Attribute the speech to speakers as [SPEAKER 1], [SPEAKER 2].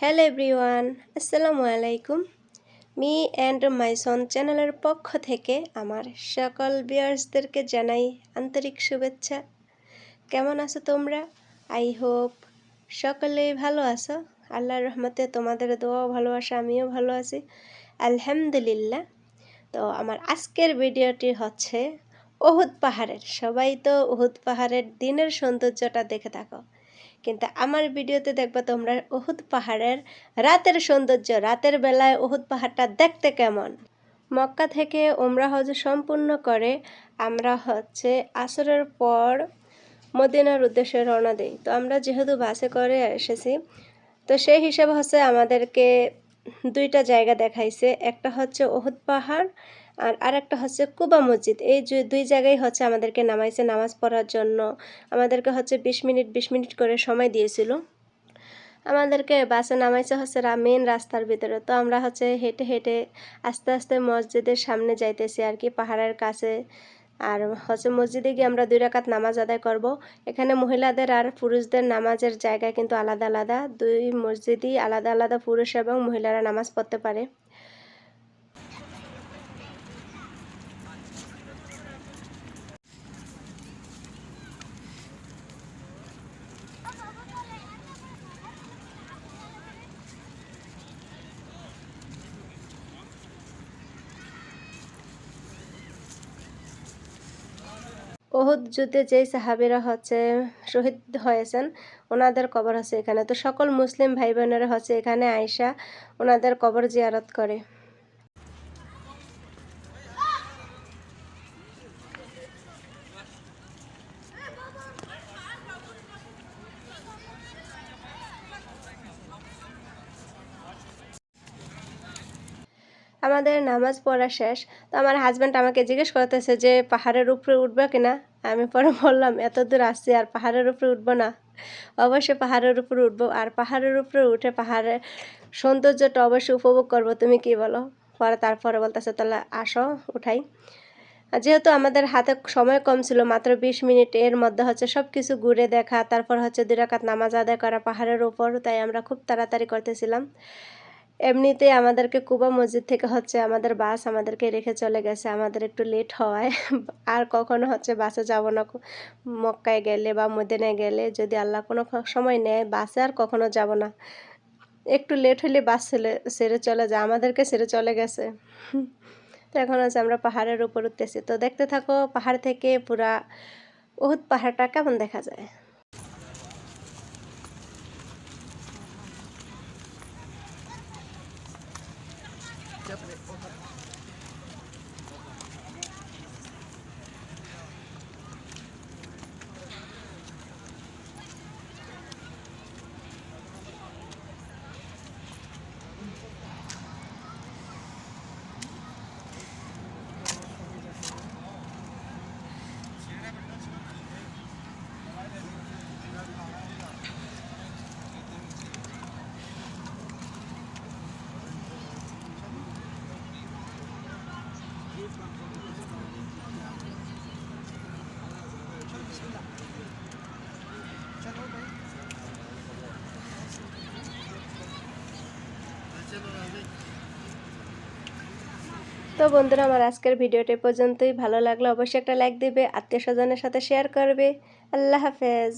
[SPEAKER 1] Hello everyone আসসালামু আলাইকুম me and my সন চ্যানেলের পক্ষ থেকে আমার সকল বিয়ার্সদেরকে জানাই আন্তরিক শুভেচ্ছা কেমন আছো তোমরা আই হোপ সকলেই ভালো আছো আল্লাহর রহমতে তোমাদের দোয়াও ভালোবাসা আমিও ভালো আছি আলহামদুলিল্লাহ তো আমার আজকের ভিডিওটি হচ্ছে ওহুদ পাহাড়ের সবাই তো ওহুদ পাহাড়ের দিনের সৌন্দর্যটা দেখে থাকো কিন্তু আমার ভিডিওতে দেখবা তোমরা ওহুদ পাহাড়ের রাতের সৌন্দর্য, রাতের বেলায় ওহুদ পাহাড়টা দেখতে কেমন? মক্কা থেকে ওমরা হজ সম্পূর্ণ করে আমরা হচ্ছে আসরের পর মদিনার উদ্দেশ্যে রওনা দিই। তো আমরা যেহেতু বাসে করে এসেছি, তো সেই হিসাবে হচ্ছে আমাদেরকে দুইটা জায়গা দেখাইছে। একটা হচ্ছে ওহুদ পাহাড় আর আরেকটা হচ্ছে কুবা মসজিদ। এই দুই জায়গায় হচ্ছে আমাদেরকে নামাইছে নামাজ পড়ার জন্য। আমাদেরকে হচ্ছে বিশ মিনিট বিশ মিনিট করে সময় দিয়েছিল। আমাদেরকে বাসে নামাইছে হচ্ছে মেন রাস্তার ভিতরে। তো আমরা হচ্ছে হেঁটে হেঁটে আস্তে আস্তে মসজিদের সামনে যাইতেছি আর কি, পাহাড়ের কাছে। আর হচ্ছে মসজিদে গিয়ে আমরা দুই রাকাত নামাজ আদায় করব। এখানে মহিলাদের আর পুরুষদের নামাজের জায়গা কিন্তু আলাদা আলাদা। দুই মসজিদই আলাদা আলাদা পুরুষ এবং মহিলারা নামাজ পড়তে পারে। ওহুদ যুদ্ধে যেই সাহাবিরা হচ্ছে শহীদ হয়েছেন, ওনাদের কবর হচ্ছে এখানে। তো সকল মুসলিম ভাই বোনেরা হচ্ছে এখানে আয়সা ওনাদের কবর জিয়ারত করে। আমাদের নামাজ পড়া শেষ, তো আমার হাজব্যান্ড আমাকে জিজ্ঞেস করতেছে যে, পাহাড়ের উপরে উঠবে কিনা আমি পরে বললাম, এত দূর আসছি, আর পাহাড়ের উপরে উঠবো না। অবশ্যই পাহাড়ের উপরে উঠবো, আর পাহাড়ের উপরে উঠে পাহাড়ের সৌন্দর্যটা অবশ্যই উপভোগ করব। তুমি কি বলো? পরে তারপরে বলতেছে, তাহলে আসো, উঠাই। যেহেতু আমাদের হাতে সময় কম ছিল, মাত্র বিশ মিনিট, এর মধ্যে হচ্ছে সব কিছু ঘুরে দেখা, তারপর হচ্ছে দুরাকাত নামাজ আদায় করা পাহাড়ের উপর, তাই আমরা খুব তাড়াতাড়ি করতেছিলাম। এমনিতে আমাদেরকে কুবা মসজিদ থেকে হচ্ছে আমাদের বাস আমাদেরকে রেখে চলে গেছে। আমাদের একটু লেট হওয়ায়। আর কখনো হচ্ছে বাসে যাব না মক্কায় গেলে বা মদিনায় গেলে যদি আল্লাহ কোনো সময় নেয় বাসে আর কখনো যাব না। একটু লেট হলে বাস ছেড়ে সেরে চলে যায়। আমাদেরকে সেরে চলে গেছে। তো এখন হচ্ছে আমরা পাহাড়ের উপর উঠতেছি। তো দেখতে থাকো পাহাড় থেকে পুরা উহুদ পাহাড়টা কেমন দেখা যায়? definite তো বন্ধুরা, আমার আজকের ভিডিওটি পর্যন্তই। ভালো লাগলে অবশ্যই একটা লাইক দেবে, আত্মীয় স্বজনের সাথে শেয়ার করবে। আল্লাহ হাফেজ।